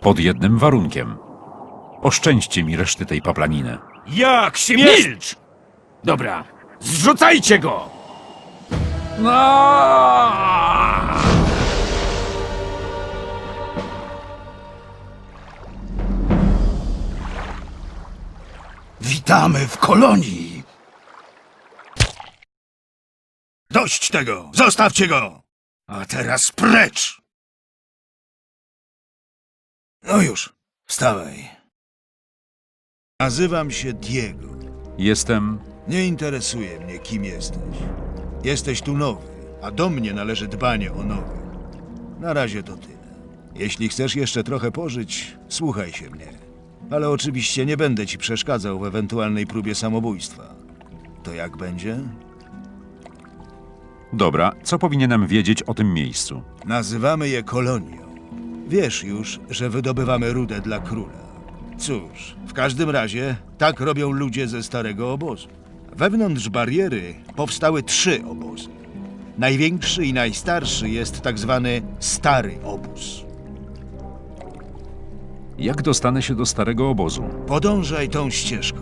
Pod jednym warunkiem. Oszczędźcie mi reszty tej paplaniny. Jak śmiesz... Milcz! Dobra, zrzucajcie go! Witamy w kolonii! Dość tego! Zostawcie go! A teraz precz! No już, wstawaj. Nazywam się Diego. Jestem. Nie interesuje mnie, kim jesteś. Jesteś tu nowy, a do mnie należy dbanie o nowych. Na razie to tyle. Jeśli chcesz jeszcze trochę pożyć, słuchaj się mnie. Ale oczywiście nie będę ci przeszkadzał w ewentualnej próbie samobójstwa. To jak będzie? Dobra, co powinienem wiedzieć o tym miejscu? Nazywamy je kolonią. Wiesz już, że wydobywamy rudę dla króla. Cóż, w każdym razie tak robią ludzie ze starego obozu. Wewnątrz bariery powstały trzy obozy. Największy i najstarszy jest tak zwany stary obóz. Jak dostanę się do starego obozu? Podążaj tą ścieżką.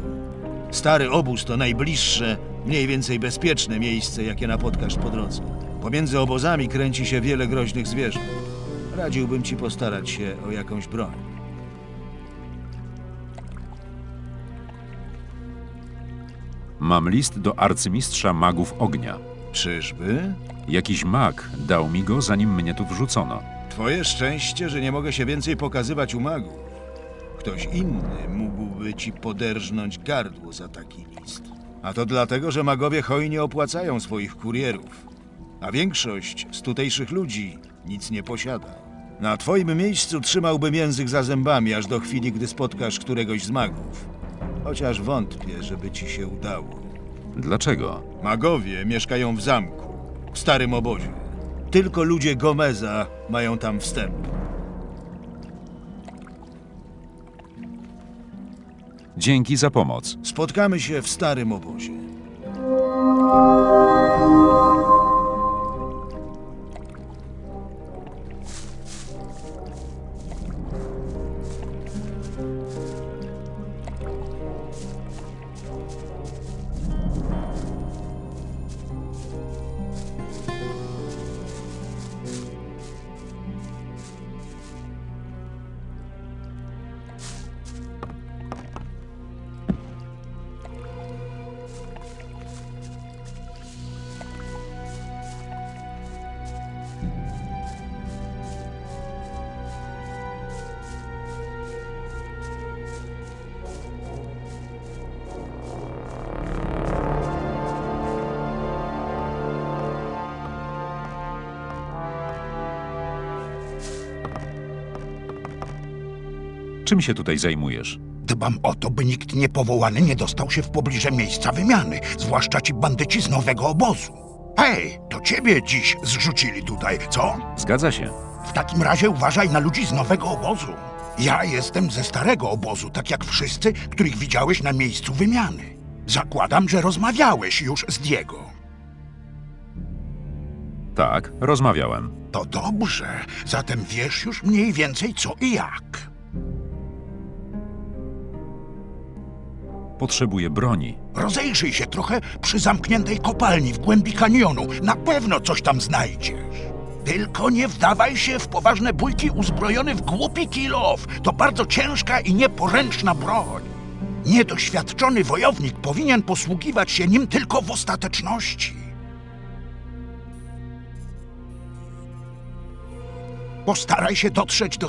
Stary obóz to najbliższe, mniej więcej bezpieczne miejsce, jakie napotkasz po drodze. Pomiędzy obozami kręci się wiele groźnych zwierząt. Radziłbym ci postarać się o jakąś broń. Mam list do arcymistrza magów ognia. Czyżby? Jakiś mag dał mi go, zanim mnie tu wrzucono. Twoje szczęście, że nie mogę się więcej pokazywać u magów. Ktoś inny mógłby ci poderżnąć gardło za taki list. A to dlatego, że magowie hojnie opłacają swoich kurierów. A większość z tutejszych ludzi nic nie posiada. Na twoim miejscu trzymałbym język za zębami, aż do chwili, gdy spotkasz któregoś z magów. Chociaż wątpię, żeby ci się udało. Dlaczego? Magowie mieszkają w zamku, w starym obozie. Tylko ludzie Gomeza mają tam wstęp. Dzięki za pomoc. Spotkamy się w starym obozie. Czym się tutaj zajmujesz? Dbam o to, by nikt niepowołany nie dostał się w pobliże miejsca wymiany, zwłaszcza ci bandyci z nowego obozu. Hej, to ciebie dziś zrzucili tutaj, co? Zgadza się. W takim razie uważaj na ludzi z nowego obozu. Ja jestem ze starego obozu, tak jak wszyscy, których widziałeś na miejscu wymiany. Zakładam, że rozmawiałeś już z Diego. Tak, rozmawiałem. To dobrze, zatem wiesz już mniej więcej co i jak. Potrzebuję broni. Rozejrzyj się trochę przy zamkniętej kopalni w głębi kanionu. Na pewno coś tam znajdziesz. Tylko nie wdawaj się w poważne bójki uzbrojony w głupi kilof. To bardzo ciężka i nieporęczna broń. Niedoświadczony wojownik powinien posługiwać się nim tylko w ostateczności. Postaraj się dotrzeć do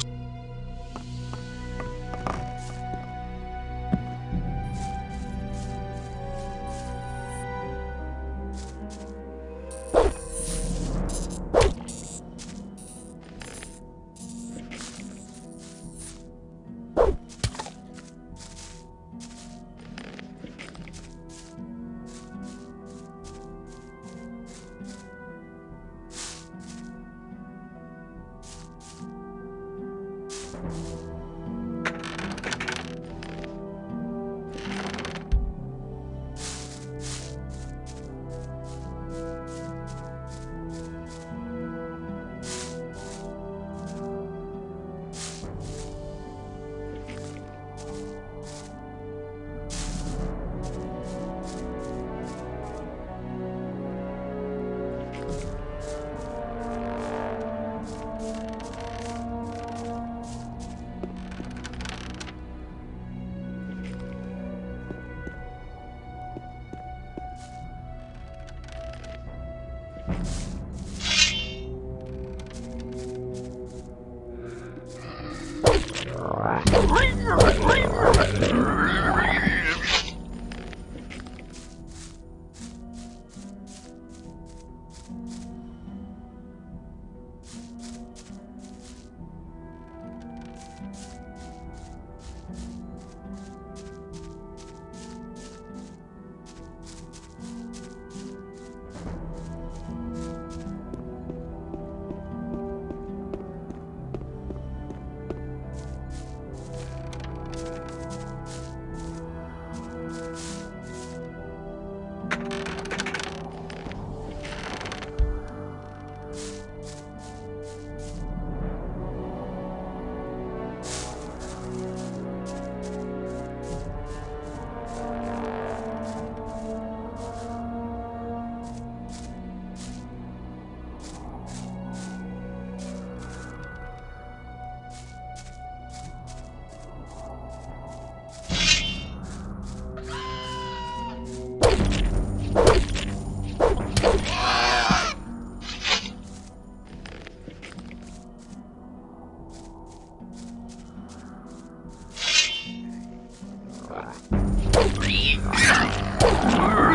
Oh, my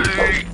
God.